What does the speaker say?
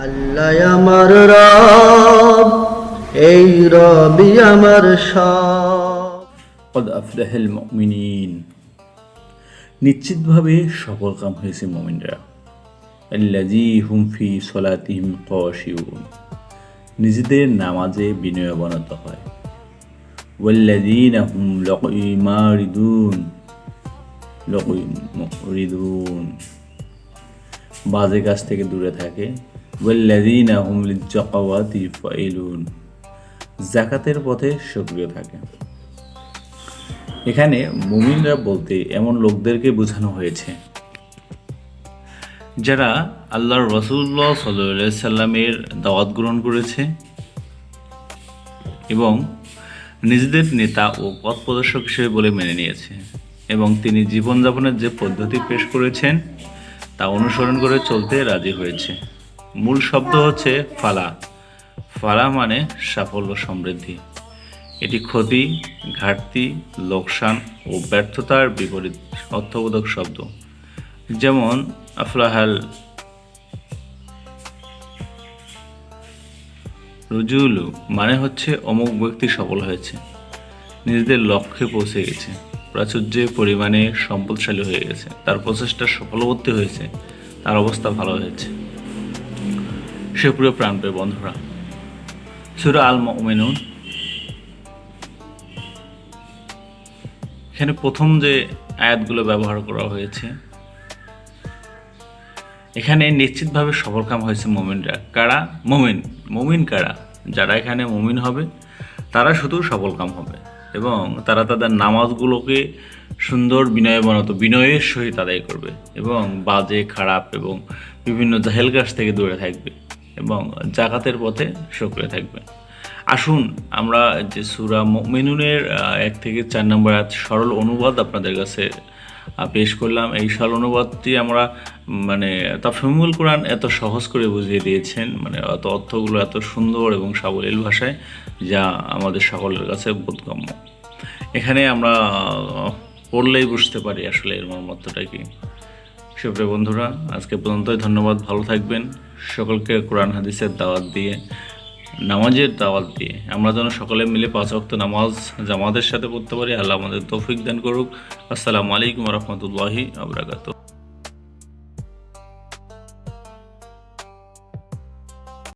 আল্লাহ আমার রব, এই রবি আমার সব। কদ আফলাহেল মুমিনিন। নিশ্চিতভাবে সফল কাম হয়েছে মমিনরা। আল্লাজি হুমফি সলাতিহিম কশিউন নিজেদের নামাজে বিনয়বনত হয়। ওয়াল্লাযীন হুম লকইমারিদুন লকইমারিদুন বাজে কাজ থেকে দূরে থাকে। ওয়াল্লাযীন হুম লিজ্জাকাওয়াতি ফাইলুন। জাকাতের পথে সক্রিয় থাকে। এখানে মুমিনরা বলতে এমন লোকদেরকে বোঝানো হয়েছে, যারা আল্লাহর রসুল্লাহ সাল্লাহ সাল্লামের দাওয়াত গ্রহণ করেছে এবং নিজেদের নেতা ও পথ প্রদর্শক হিসেবে বলে মেনে নিয়েছে এবং তিনি জীবনযাপনের যে পদ্ধতি পেশ করেছেন তা অনুসরণ করে চলতে রাজি হয়েছে। মূল শব্দ হচ্ছে ফালা। ফালা মানে সাফল্য সমৃদ্ধি। এটি ক্ষতি, ঘাটতি, লোকসান ও ব্যর্থতার বিপরীত অর্থবোধক শব্দ। যেমন, আফলাহাল রুজুলু মানে হচ্ছে অমুক ব্যক্তি সফল হয়েছে। নিজেদের লক্ষ্যে পৌঁছে গেছে। প্রাচুর্যে পরিমাণে সম্পদশালী হয়ে গেছে। তার প্রচেষ্টা সফলবর্তী হয়েছে। তার অবস্থা ভালো হয়েছে। সে পুরো প্রাণপ্রিয় বন্ধুরা, সুরা আল মেনুন এখানে প্রথম যে আয়াতগুলো ব্যবহার করা হয়েছে, এখানে নিশ্চিতভাবে সফলকাম হয়েছে মোমিনরা। কারা? মোমিন। মোমিন কারা? যারা এখানে মোমিন হবে, তারা শুধু সফলকাম হবে এবং তারা তাদের নামাজগুলোকে সুন্দর বিনয়বনত বিনয়ের সহিত আদায় করবে এবং বাজে, খারাপ এবং বিভিন্ন জাহেল গাছ থেকে দূরে থাকবে। এবং জাকাতের পথে সক্রিয় থাকবে। আসুন, আমরা যে সুরা মেনুনের এক থেকে চার নম্বর সরল অনুবাদ আপনাদের কাছে পেশ করলাম। এই সরল অনুবাদটি আমরা মানে তাফহিমুল কোরআন এত সহজ করে বুঝিয়ে দিয়েছেন মানে অত অর্থগুলো এত সুন্দর এবং সাবলীল ভাষায়, যা আমাদের সকলের কাছে বোধগম্য। এখানে আমরা পড়লেই বুঝতে পারি আসলে এর মর্মত্বটা কি। সুপ্রিয় বন্ধুরা, আজকে পর্যন্তই। ধন্যবাদ, ভালো থাকবেন। সকলকে কোরআন হাদিসের দাওয়াত দিয়ে, নামাজের দাওয়াত দিয়ে। আমরা যেন সকলে মিলে পাঁচ অক্ত নামাজ জামাতের সাথে পড়তে পারি। আল্লাহ আমাদের তৌফিক দান করুক। আসসালামু আলাইকুম রহমতুল্লাহি আবরাকাত